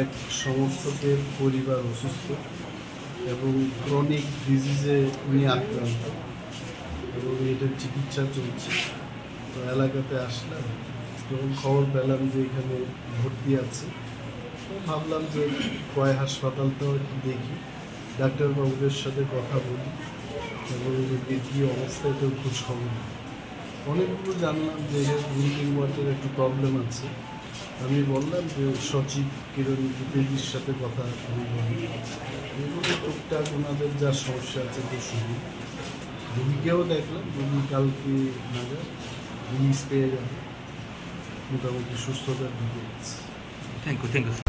এক সমস্তকের পরিবার অসুস্থ এবং ক্রনিক ডিজিজে উনি আক্রান্ত এবং এটার চিকিৎসা চলছে। তো এলাকাতে আসলাম, যখন খবর পেলাম যে এখানে ভর্তি আছে, তো ভাবলাম যে কয় হাসপাতাল তো দেখি, ডাক্তারবাবুদের সাথে কথা বলি, এবং রোগীর কী অবস্থা এটাও খোঁজ খবর অনেকগুলো জানলাম যে ড্রিঙ্কিং ওয়াটার একটু প্রবলেম আছে। আমি বললাম যে সচিব কিরণ দ্বিবেদীর সাথে কথা বলি। এগুলো টুকটাক ওনাদের যা সমস্যা আছে তো শুনি। রুগীকেও দেখলাম রুগী কালকে নাগাদ। রিলিজ পেয়ে যাবে মোটামুটি সুস্থতার দিকে থ্যাংক ইউ থ্যাংক ইউ